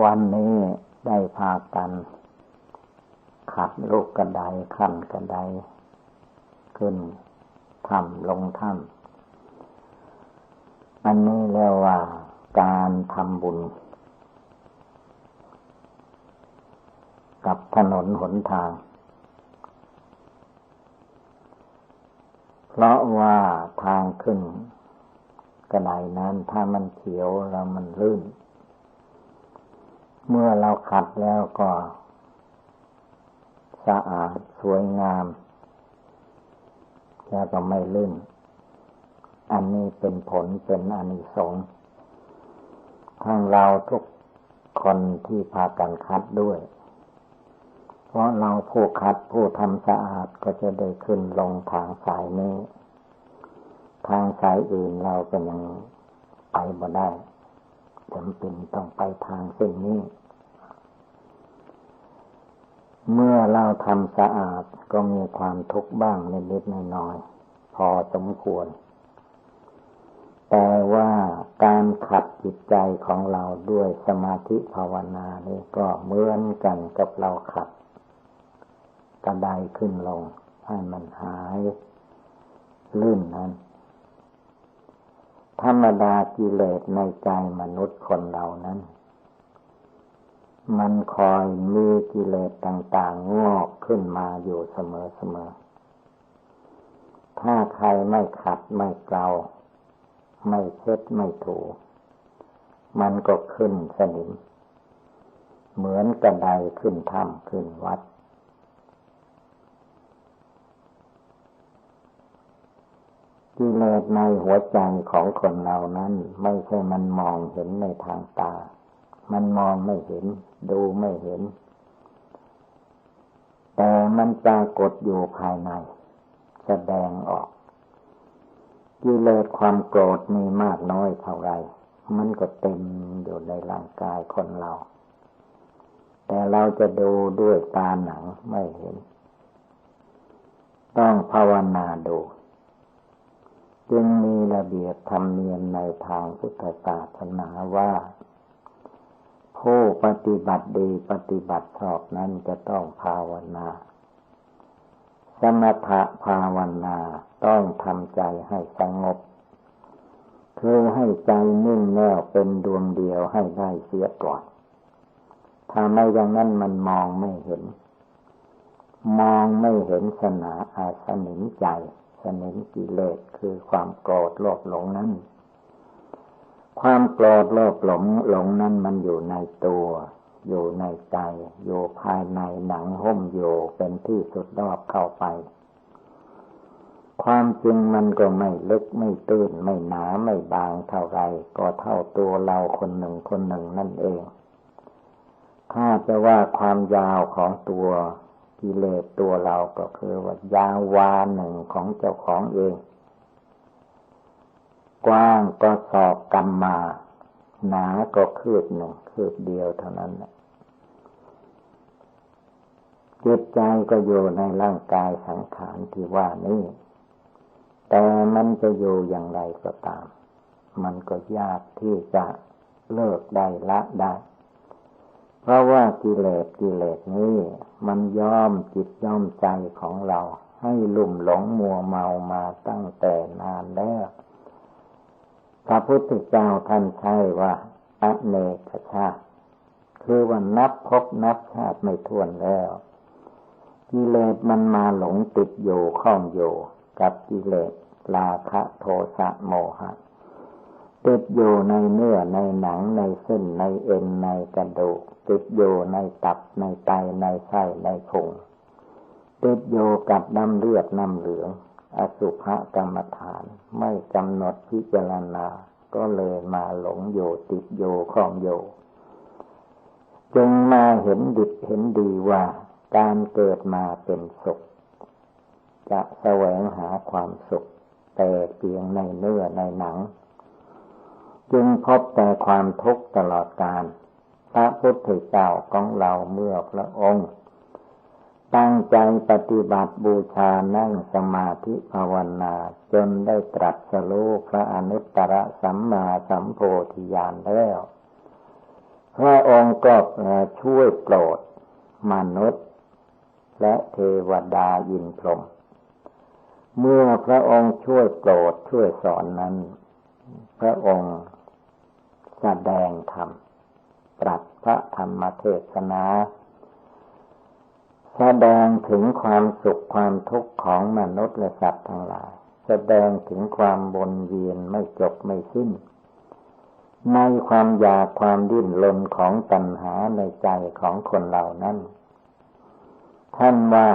วันนี้ได้พากัน ขัดลูกกระไดขั้นกระไดขึ้นถ้ำลงถ้ำอันนี้เรียกว่าการทำบุญ กับถนนหนทาง เพราะว่าทางขึ้นกระไดนั้นถ้ามันเขียวแล้วมันลื่น เมื่อเราขัดแล้วก็ สะอาดสวยงาม แล้วก็ไม่ลื่น อันนี้เป็นผลเป็นอนิสงส์ทั้งเราทุกคนที่พากันคัดด้วย เพราะเราผู้คัดผู้ทำสะอาดก็จะได้ขึ้นลงทางสายนี้ ทางสายอื่นเราก็ยังไปบ่ได้ จำเป็นต้องไปทางเส้นนี้ เมื่อเราทำสะอาดก็มีความทุกข์บ้างนิดๆน้อยๆพอสมควร แต่ว่าการขัดจิตใจของเราด้วยสมาธิภาวนานี่ก็เหมือนกันกับเราขัดกระไดขึ้นลงให้มันหายลื่นนั้น ธรรมดากิเลสในใจมนุษย์คนเรานั้น มันคอยมีกิเลสต่างๆ งอกขึ้นมาอยู่เสมอๆ ถ้าใครไม่ขัดไม่เกลาไม่เช็ดไม่ถู มันก็ขึ้นสนิม เหมือนกระไดขึ้นถ้ำขึ้นวัด กิเลสในหัวใจของคนเรานั้น ไม่ใช่มันมองเห็นในทางตา มันมองไม่เห็น ดูไม่เห็น แต่มันปรากฏอยู่ภายใน แสดงออก กิเลสความโกรธมีมากน้อยเท่าไร มันก็เต็มอยู่ในร่างกายคนเรา แต่เราจะดูด้วยตาหนังไม่เห็น ต้องภาวนาดู จึงมีระเบียบธรรมเนียมในทางพุทธศาสนาว่า ผู้ปฏิบัติดีปฏิบัติชอบนั้นจะต้องภาวนา สมถะภาวนาต้องทำใจให้สงบ คือให้ใจนิ่งแน่วเป็นดวงเดียวให้ได้เสียก่อน ถ้าไม่อย่างนั้นมันมองไม่เห็น มองไม่เห็นสนาอาสนิมใจ นิมกิเลสคือความโกรธโลภหลงนั้น ความโกรธโลภหลงหลงนั้นมันอยู่ในตัว อยู่ในใจ อยู่ภายในหนังหุ้มอยู่เป็นที่สุดรอบเข้าไป ความจริงมันก็ไม่ลึกไม่ตื้นไม่หนาไม่บางเท่าไรก็เท่าตัวเราคนหนึ่งคนหนึ่งนั่นเองถ้าจะว่าความยาวของตัว กิเลสตัวเราก็คือว่ายาววาหนึ่งของเจ้าของเอง กว้างก็สอบกรรมมา หนาก็คืบหนึ่งคืบเดียวเท่านั้นจิตใจก็อยู่ในร่างกายสังขารที่ว่านี้ แต่มันจะอยู่อย่างไรก็ตาม มันก็ยากที่จะเลิกได้ละได้ เพราะว่ากิเลสกิเลสนี้มันย้อมจิตย้อมใจของเรา ให้ลุ่มหลงมัวเมามาตั้งแต่นานแล้วพระพุทธเจ้าท่านใช้ว่าอเนกชาติคือว่านับพบนับชาติไม่ท้วนแล้วกิเลสมันมาหลงติดอยู่ข้องอยู่กับกิเลสราคะโทสะโมหะ ติดอยู่ในเนื้อในหนังในเส้นในเอ็นในกระดูกติดอยู่ในตับในไตในไส้ในพุงติดอยู่กับน้ำเลือดน้ำเหลือง อสุภกรรมฐานไม่กำหนดพิจารณา ก็เลยมาหลงโยติดโยคลองโยจึงมาเห็นดิบเห็นดีว่าการเกิดมาเป็นสุข จะแสวงหาความสุข แต่เพียงในเนื้อในหนัง จึงพบแต่ความทุกข์ตลอดกาลพระพุทธเจ้าของเราเมื่อพระองค์ ตั้งใจปฏิบัติบูชานั่งสมาธิภาวนา จนได้ตรัสรู้พระอนุตตรสัมมาสัมโพธิญาณแล้ว พระองค์ก็ช่วยโปรดมนุษย์ และเทวดายินพรหมเมื่อพระองค์ช่วยโปรดช่วยสอนนั้น พระองค์ แสดงธรรมตรัสพระธรรมเทศนาแสดงถึงความสุขความทุกข์ของมนุษย์และสัตว์ทั้งหลาย แสดงถึงความบนเวียนไม่จบไม่สิ้น ในความอยากความดิ้นรนของตัณหาในใจของคนเหล่านั้น ท่านว่า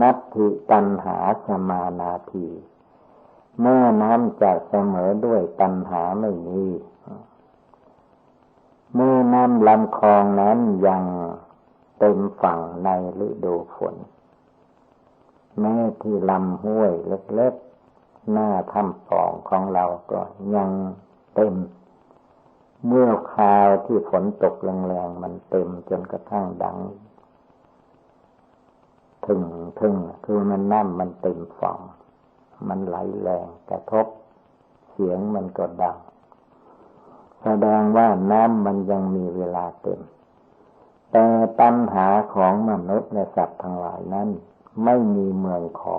นัตถิตัณหาสมานาที เมื่อน้ำจะเสมอด้วยตัณหาไม่มีเมื่อน้ำลำคลองนั้นยังเต็มฝั่งในฤดูฝน แม้ที่ลำห้วยเล็กๆ หน้าถ้ำปองของเราก็ยังเต็ม เมื่อคราวที่ฝนตกแรงๆ มันเต็มจนกระทั่งดัง ถึงถึงคือมันน้ำมันเต็มฝั่ง มันไหลแรงกระทบ เสียงมันก็ดัง แสดงว่าน้ำมันยังมีเวลาเต็ม แต่ปัญหาของมนุษย์และสัตว์ทั้งหลายนั้น ไม่มีเมืองคอ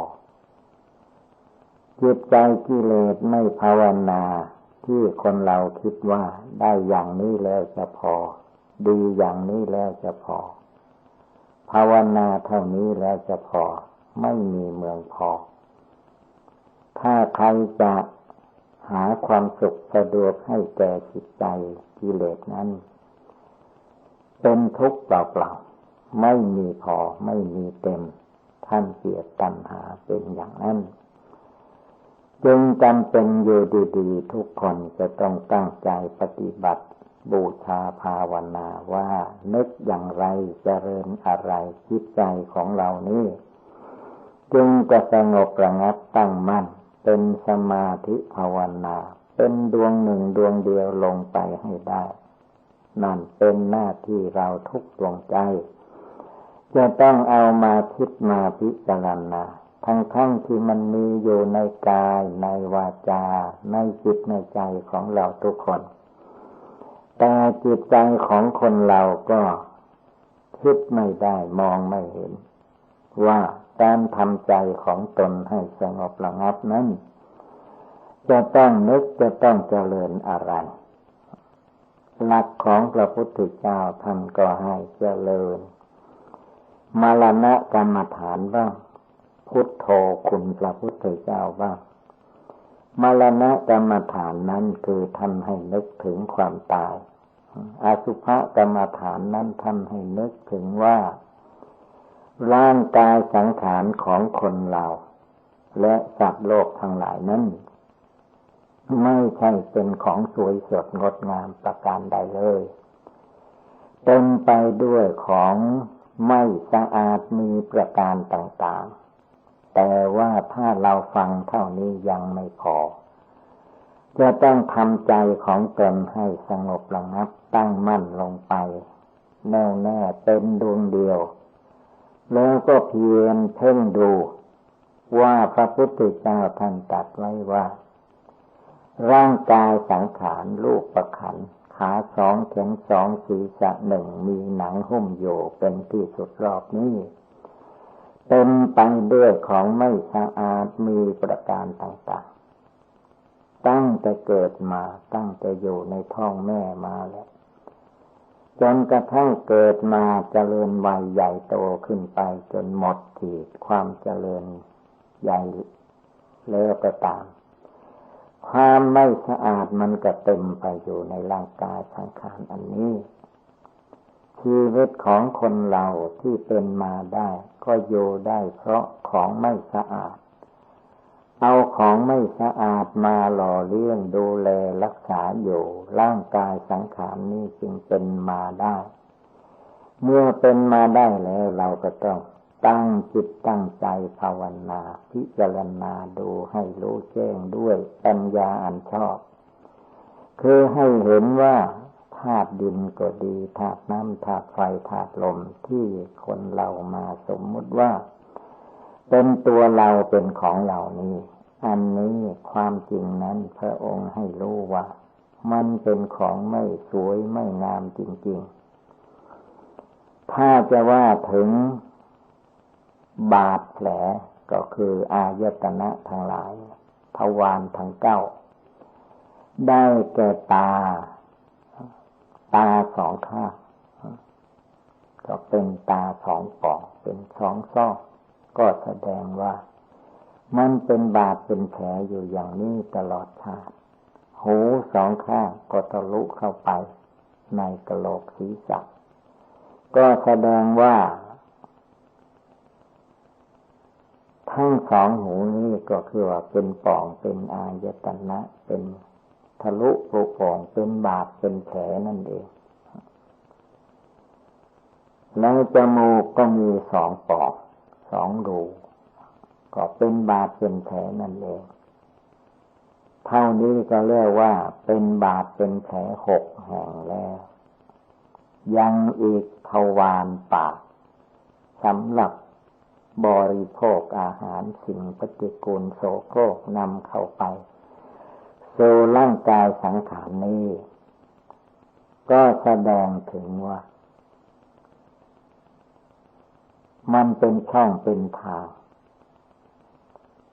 จิตใจกิเลสไม่ภาวนาที่คนเราคิดว่าได้อย่างนี้แล้วจะพอ ดีอย่างนี้แล้วจะพอ ภาวนาเท่านี้แล้วจะพอ ไม่มีเมืองพอ ถ้าใครจะหาความสุขสะดวกให้แก่จิตใจกิเลสนั้น เป็นทุกข์เปล่าๆไม่มีพอไม่มีเต็ม ท่านเกียรตัณหาเป็นอย่างนั้นจึงจำเป็นอยู่ดีๆทุกคนจะต้องตั้งใจปฏิบัติ บูชาภาวนาว่า นึกอย่างไรเจริญอะไรจิตใจของเรานี้ จึงจะสงบระงับตั้งมั่น เป็นสมาธิภาวนา เป็นดวงหนึ่งดวงเดียวลงไปให้ได้ นั่นเป็นหน้าที่เราทุกดวงใจ จะต้องเอามาคิดมาพิจารณาทั้งทั้งที่มันมีอยู่ในกายในวาจา ในจิตในใจของเราทุกคน แต่จิตใจของคนเราก็คิดไม่ได้มองไม่เห็น ว่า การทำใจของตนให้สงบระงับนั้น จะต้องนึกจะต้องเจริญอะไร หลักของพระพุทธเจ้าท่านก็ให้เจริญมรณะกรรมฐานบ้าง พุทโธคุณพระพุทธเจ้าบ้างมรณะกรรมฐานนั้นคือท่านให้นึกถึงความตายอาสุภกรรมฐานนั้นท่านให้นึกถึงว่า ร่างกายสังขารของคนเรา และสัตว์โลกทั้งหลายนั้นไม่ใช่เป็นของสวยสดงดงามประการใดเลยเต็มไปด้วยของไม่สะอาดมีประการต่างๆ แต่ว่าถ้าเราฟังเท่านี้ยังไม่พอ จะต้องทำใจของตนให้สงบระงับตั้งมั่นลงไป แน่วแน่เป็นดวงเดียว แล้วก็เพียรเพ่งดูว่าพระพุทธเจ้าท่านตัดไว้ว่า ร่างกายสังขารลูกประขัน ขาสองแขนสองศีรษะหนึ่งมีหนังหุ้มโยเป็นที่สุดรอบนี้เต็มไปด้วยของไม่สะอาดมีประการต่างๆ ตั้งแต่เกิดมาตั้งแต่อยู่ในท้องแม่มาแล้ว จนกระทั่งเกิดมาเจริญวัยใหญ่โตขึ้นไป จนหมดขีดความเจริญใหญ่แล้วก็ตาม ความไม่สะอาดมันก็เต็มไปอยู่ในร่างกายสังขารอันนี้ ชีวิตของคนเราที่เป็นมาได้ ก็อยู่ได้เพราะของไม่สะอาด เอาของไม่สะอาดมาหล่อเลี้ยงดูแลรักษาอยู่ ร่างกายสังขารนี้จึงเป็นมาได้ เมื่อเป็นมาได้แล้วเราก็ต้องตั้งจิตตั้งใจภาวนา พิจารณาดูให้รู้แจ้งด้วยปัญญาอันชอบ คือให้เห็นว่าธาตุดินก็ดีธาตุน้ำธาตุไฟธาตุลมที่คนเรามาสมมุติว่า เป็นตัวเราเป็นของเหล่านี้ อันนี้ความจริงนั้นพระองค์ให้รู้ว่า มันเป็นของไม่สวยไม่งามจริง ๆ ถ้าจะว่าถึงบาดแผลก็คืออายตนะทั้งหลายทวารทั้งเก้า ได้แก่ตา ตาสองข้างก็เป็นตาสองปองเป็นสองซอก ก็แสดงว่า มันเป็นบาดเป็นแผลอยู่อย่างนี้ตลอดชาติ หูสองข้างก็ทะลุเข้าไป ในกระโหลกศีรษะก็แสดงว่า ทั้งสองหูนี้ก็คือว่าเป็นป่องเป็นอายตนะเป็นทะลุปรุป่องเป็นบาดเป็นแผลนั่นเองแล้วจมูกก็มีสองปอก สองรูก็เป็นบาดเป็นแผลนั่นเองเท่านี้ก็เรียกว่าเป็นบาดเป็นแผลหกแห่งแล้ว ยังอีกทวารปากสำหรับบริโภคอาหารสิ่งปฏิกูลโสโครกนำเข้าไปสู่ร่างกายสังขารนี้ ก็แสดงถึงว่า มันเป็นช่องเป็นทาง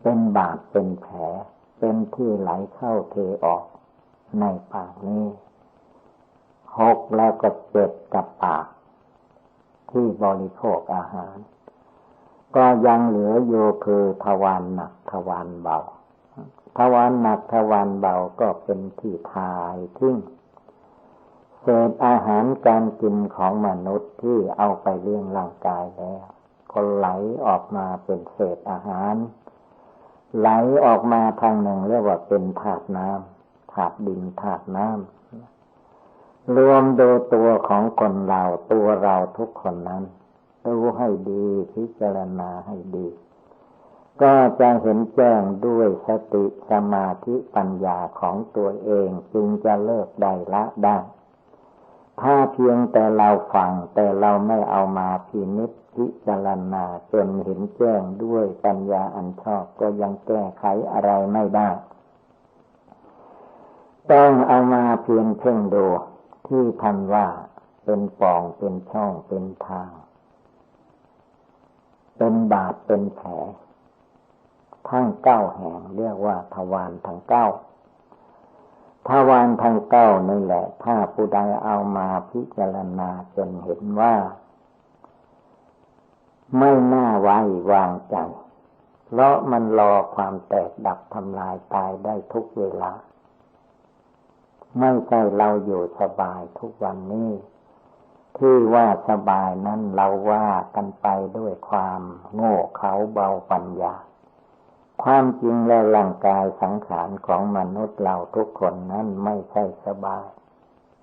เป็นบาดเป็นแผล เป็นที่ไหลเข้าเทออกในปากนี้หกแล้วก็เจ็ดกับปาก ที่บริโภคอาหาร ก็ยังเหลืออยู่คือทวารหนักทวารเบาทวารหนักทวารเบาก็เป็นที่ทายทิ้งเศษอาหารการกินของมนุษย์ที่เอาไปเลี้ยงร่างกายแล้ว ก็ไหลออกมาเป็นเศษอาหาร ไหลออกมาทางหนึ่งเรียกว่าเป็นถาดน้ำถาดดินถาดน้ำรวมดูตัวของคนเราตัวเราทุกคนนั้นดูให้ดีพิจารณาให้ดี ก็จะเห็นแจ้งด้วยสติสมาธิปัญญาของตัวเองจึงจะเลิกได้ละได้ถ้าเพียงแต่เราฟังแต่เราไม่เอามาพินิจ พิจารณาจนเห็นแจ้งด้วยปัญญาอันชอบก็ยังแก้ไขอะไรไม่ได้ ต้องเอามาเพียงเพ่งดูที่ทันว่าเป็นปองเป็นช่องเป็นทาง เป็นบาดเป็นแผลทั้งเก้าแห่งเรียกว่าทวารทั้งเก้าทวารทั้งเก้านี่แหละ ถ้าผู้ใดเอามาพิจารณาจนเห็นว่า ไม่น่าไว้วางใจ เพราะมันรอความแตกดับทำลายตายได้ทุกเวลา ไม่ใช่เราอยู่สบายทุกวันนี้ ที่ว่าสบายนั้นเราว่ากันไปด้วยความโง่เขาเบาปัญญา ความจริงแล้วร่างกายสังขารของมนุษย์เราทุกคนนั้นไม่ใช่สบาย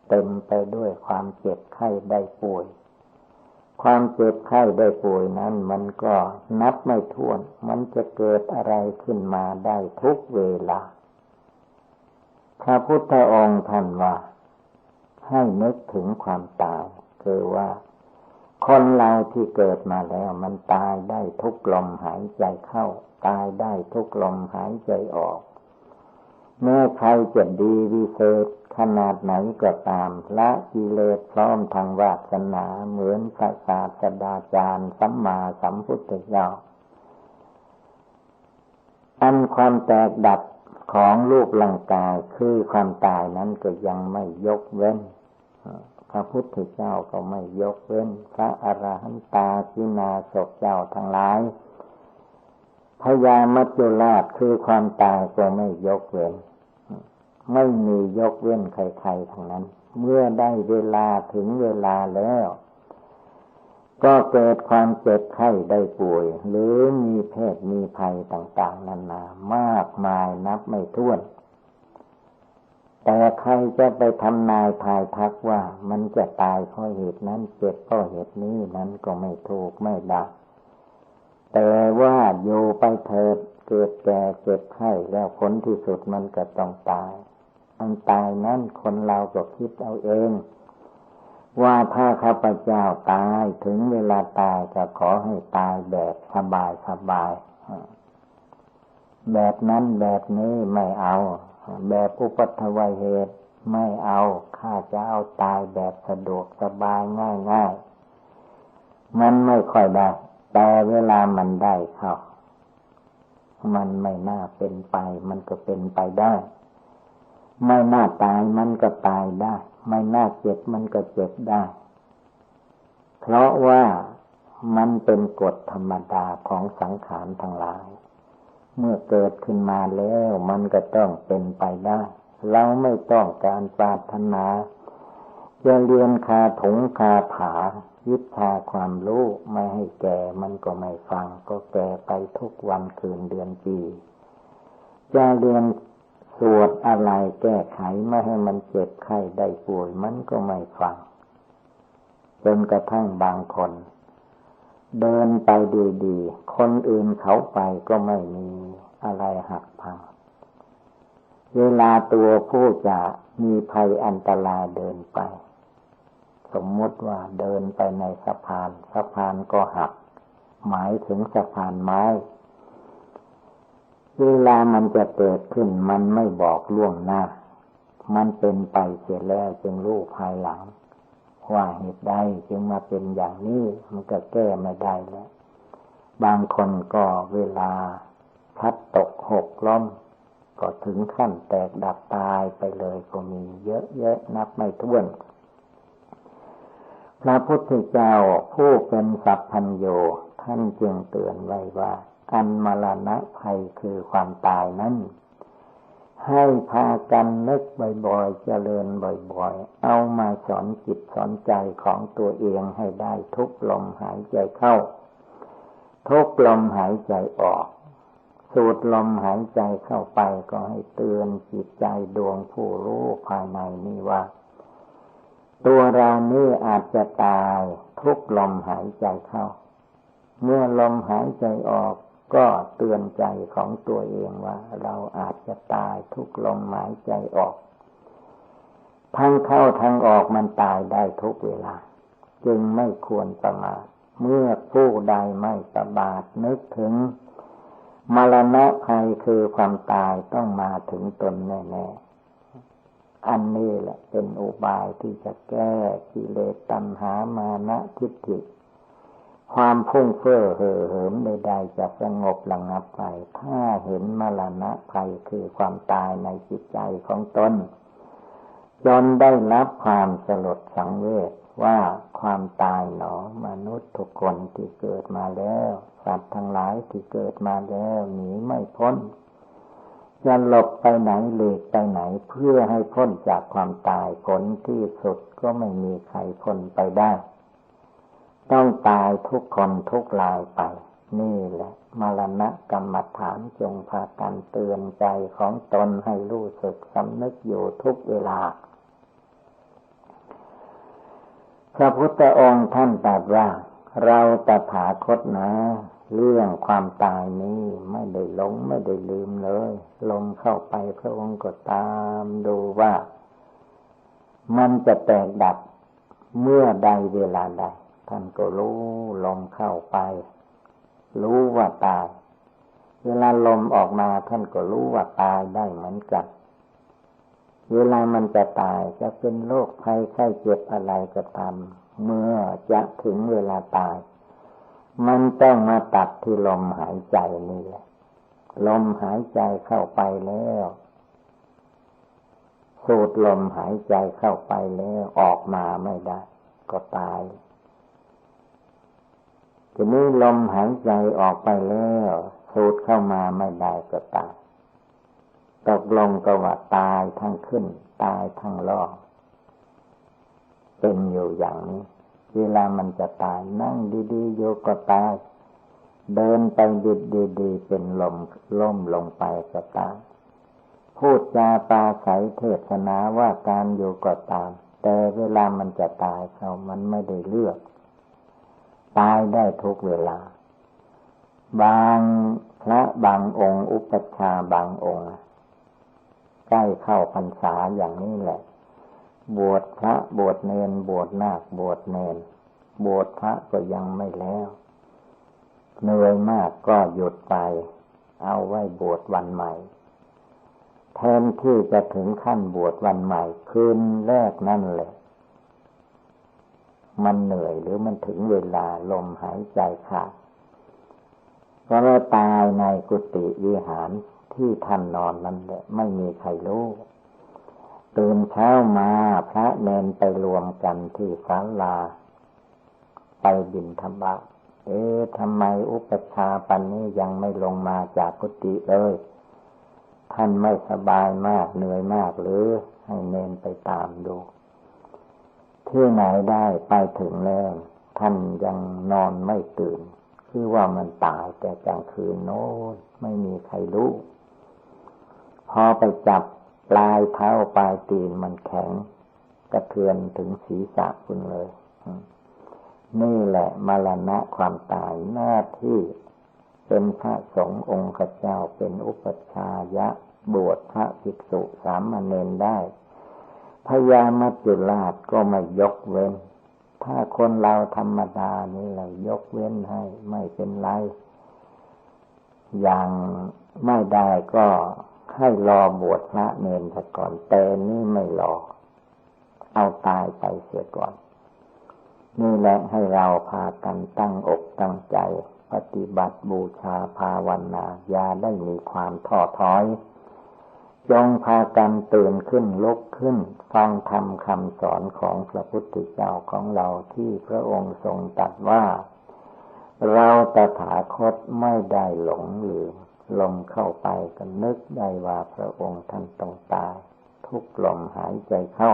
เต็มไปด้วยความเจ็บไข้ได้ป่วย ความเจ็บไข้ได้ป่วยนั้น มันก็นับไม่ถ้วน มันจะเกิดอะไรขึ้นมาได้ทุกเวลา พระพุทธองค์ท่านว่า ให้นึกถึงความตาย คือว่า คนเราที่เกิดมาแล้ว มันตายได้ทุกลมหายใจเข้า ตายได้ทุกลมหายใจออก แม้ใครจะดีวิเศษขนาดไหนก็ตามละกิเลสพร้อมทางวาสนาเหมือนพระศาสดาจารย์สัมมาสัมพุทธเจ้าอันความแตกดับของรูปร่างกายคือความตายนั้นก็ยังไม่ยกเว้น พระพุทธเจ้าก็ไม่ยกเว้น พระอรหันตาสินาศเจ้าทั้งหลายพยามัจจุราชคือความตายก็ไม่ยกเว้น ไม่มียกเว้นใครๆทั้งนั้น เมื่อได้เวลาถึงเวลาแล้ว ก็เกิดความเจ็บไข้ได้ป่วย หรือมีเพศมีภัยต่างๆนานามากมายนับไม่ถ้วน แต่ใครจะไปทำนายทายทักว่ามันจะตายเพราะเหตุนั้นเจ็บเพราะเหตุนี้นั้นก็ไม่ถูกไม่ได้แต่ว่าอยู่ไปเถิดเกิดแก่เจ็บไข้แล้วผลที่สุดมันก็ต้องตาย อันตายนั้นคนเราก็คิดเอาเอง ว่าถ้าข้าพเจ้าตายถึงเวลาตายจะขอให้ตายแบบสบายสบาย แบบนั้นแบบนี้ไม่เอา แบบอุปัตวัยเหตุไม่เอาข้าจะเอาตายแบบสะดวกสบายง่ายง่ายมันไม่ค่อยได้ แต่เวลามันได้เข้ามันไม่น่าเป็นไป มันก็เป็นไปได้ ไม่น่าตายมันก็ตายได้ ไม่น่าเจ็บมันก็เจ็บได้ เพราะว่ามันเป็นกฎธรรมดาของสังขารทั้งหลาย เมื่อเกิดขึ้นมาแล้วมันก็ต้องเป็นไปได้ เราไม่ต้องการปรารถนาจะเรียนคาถงคาถาวิชาความรู้ไม่ให้แก่มันก็ไม่ฟัง ก็แก่ไปทุกวันคืนเดือนปีจะเรียน สวดอะไรแก้ไขไม่ให้มันเจ็บไข้ได้ป่วยมันก็ไม่ฟังจนกระทั่งบางคน เดินไปดีๆ คนอื่นเขาไปก็ไม่มีอะไรหักพัง เวลาตัวผู้จะมีภัยอันตรายเดินไป สมมติว่าเดินไปในสะพาน สะพานก็หัก หมายถึงสะพานไม้ เวลามันจะเกิดขึ้นมันไม่บอกล่วงหน้า มันเป็นไปเสียแล้วจึงรู้ภายหลัง ว่าเหตุใดจึงมาเป็นอย่างนี้มันก็แก้ไม่ได้แล้ว บางคนก็เวลาพัดตกหกล้มก็ถึงขั้นแตกดับตายไปเลยก็มีเยอะแยะนับไม่ถ้วน พระพุทธเจ้าผู้เป็นสัพพัญโยท่านจึงเตือนไว้ว่า อันมรณะภัยคือความตายนั้น ให้พากันนึกบ่อยๆ เจริญบ่อยๆ เอามาสอนจิตสอนใจของตัวเองให้ได้ทุกลมหายใจเข้า ทุกลมหายใจออก สูดลมหายใจเข้าไปก็ให้เตือนจิตใจดวงผู้รู้ภายในนี้ว่าตัวเรานี่อาจจะตายทุกลมหายใจเข้า เมื่อลมหายใจออก ก็เตือนใจของตัวเองว่า เราอาจจะตายทุกลมหายใจออกทั้งเข้าทั้งออกมันตายได้ทุกเวลา จึงไม่ควรประมาทเมื่อผู้ใดไม่ประบาทนึกถึง มรณะภัยคือความตายต้องมาถึงตนแน่ๆ อันนี้แหละเป็นอุบายที่จะแก้กิเลสตัณหามานะทิฏฐิ ความพุ่งเฟ้อเห่อเหิมใดๆจะสงบระงับไป ถ้าเห็นมรณะภัยคือความตายในจิตใจของตนจนได้รับความสลดสังเวชว่าความตายหนอมนุษย์ทุกคนที่เกิดมาแล้วสัตว์ทั้งหลายที่เกิดมาแล้วหนีไม่พ้นจะหลบไปไหนหลีกไปไหนเพื่อให้พ้นจากความตายผลที่สุดก็ไม่มีใครพ้นไปได้ ต้องตายทุกคนทุกลายไป นี่แหละ มรณะกรรมฐานจงพากันเตือนใจของตนให้รู้สึกสำนึกอยู่ทุกเวลา พระพุทธองค์ท่านตรัสว่า เราตถาคตนะ เรื่องความตายนี้ไม่ได้หลงไม่ได้ลืมเลยลมเข้าไปพระองค์ก็ตามดูว่า มันจะแตกดับเมื่อใดเวลาใด ท่านก็รู้ลมเข้าไป รู้ว่าตาย เวลาลมออกมาท่านก็รู้ว่าตายได้เหมือนกัน เวลามันจะตายจะเป็นโรคภัยไข้เจ็บอะไรก็ตามเมื่อจะถึงเวลาตาย มันต้องมาตัดที่ลมหายใจนี่แหละ ลมหายใจเข้าไปแล้วสูดลมหายใจเข้าไปแล้วออกมาไม่ได้ ก็ตาย ทีนี้ลมหายใจออกไปแล้วสูดเข้ามาไม่ได้ก็ตายตกลงก็ว่าตายทั้งขึ้น ตายทั้งล่องเป็นอยู่อย่างนี้เวลามันจะตายนั่งดีๆโยก็ตาย เดินไปดีดีๆเป็นลมล่มลงไปก็ตายพูดจาปาใสเทศนาว่าการอยู่ก็ตาม แต่เวลามันจะตายเขามันไม่ได้เลือก ตายได้ทุกเวลา บางพระบางองค์ อุปชาบางองค์ ใกล้เข้าพรรษาอย่างนี้แหละ บวชพระบวชเนนบวชนาคบวชเนน บวชพระก็ยังไม่แล้วเหนื่อยมากก็หยุดไป เอาไว้บวชวันใหม่ แทนที่จะถึงขั้นบวชวันใหม่ คืนแรกนั่นแหละ มันเหนื่อยหรือมันถึงเวลาลมหายใจขาดก็เลยตายในกุฏิวิหารที่ท่านนอนนั่นแหละไม่มีใครรู้ตื่นเช้ามาพระเนนไปรวมกันที่ศาลา ไปบินธรรมะเอ๊ะทำไมอุปชาปันนี้ยังไม่ลงมาจากกุฏิเลย ท่านไม่สบายมากเหนื่อยมากหรือให้เนนไปตามดู ที่ไหนได้ไปถึงแล้ว ท่านยังนอนไม่ตื่น คือว่ามันตายแต่กลางคืนโน้นไม่มีใครรู้พอไปจับปลายเท้าปลายตีนมันแข็ง กระเทือนถึงศีรษะคุณเลย นี่แหละมรณะความตายหน้าที่เป็นพระสงฆ์องค์เจ้าเป็นอุปชายะ บวชพระภิกษุสามเณรได้ พญามัจจุราชก็ไม่ยกเว้น ถ้าคนเราธรรมดานี่เรายกเว้นให้ไม่เป็นไร อย่างไม่ได้ก็ให้รอบวชพระเนรซะก่อนแต่นี่ไม่รอ เอาตายไปเสียก่อน นี่แหละให้เราพากันตั้งอกตั้งใจ ปฏิบัติบูชาภาวนาอย่าได้มีความท้อถอย จงพากันตื่นขึ้นลุกขึ้น ฟังธรรมคำสอนของพระพุทธเจ้าของเราที่พระองค์ทรงตรัสว่า เราตถาคตไม่ได้หลงลืมลมเข้าไปก็นึกได้ว่าพระองค์ท่านต้องตาย ทุกลมหายใจเข้า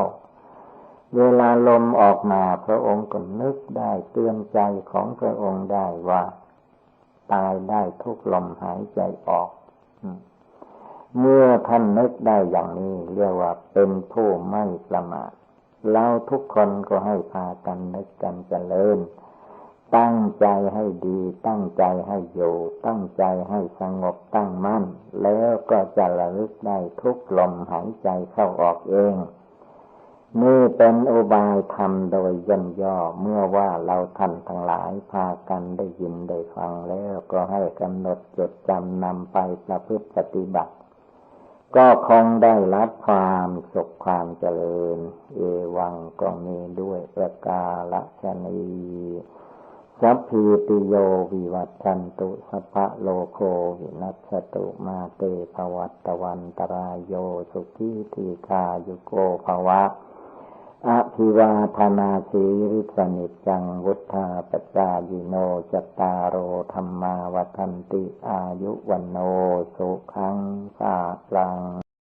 เวลาลมออกมาพระองค์ก็นึกได้เตือนใจของพระองค์ได้ว่า ตายได้ทุกลมหายใจออก เมื่อท่านนึกได้อย่างนี้ เรียกว่าเป็นผู้ไม่ประมาทเราทุกคนก็ให้พากันนึกกันเจริญ ตั้งใจให้ดี ตั้งใจให้อยู่ ตั้งใจให้สงบตั้งมั่น แล้วก็จะระลึกได้ทุกลมหายใจเข้าออกเอง นี่เป็นอุบายธรรมโดยย่นย่อเมื่อว่าเราท่านทั้งหลายพากันได้ยินได้ฟังแล้วก็ให้กำหนดจดจำนำไปประพฤติปฏิบัติ ก็คงได้รับความสุขความเจริญ เอวังก็มีด้วยประกาศชนีสัพพิติโยวิวัตชันตุสัพพะโลโควินัสตุมาเตภวัตวันตรายโยสุขีทีคายุโกภวะ อภิวาธนาสีริสนิจังวุธาปจายิโนจตารโอธรรมาวัฒนติอายุวันโนสุขังสาลัง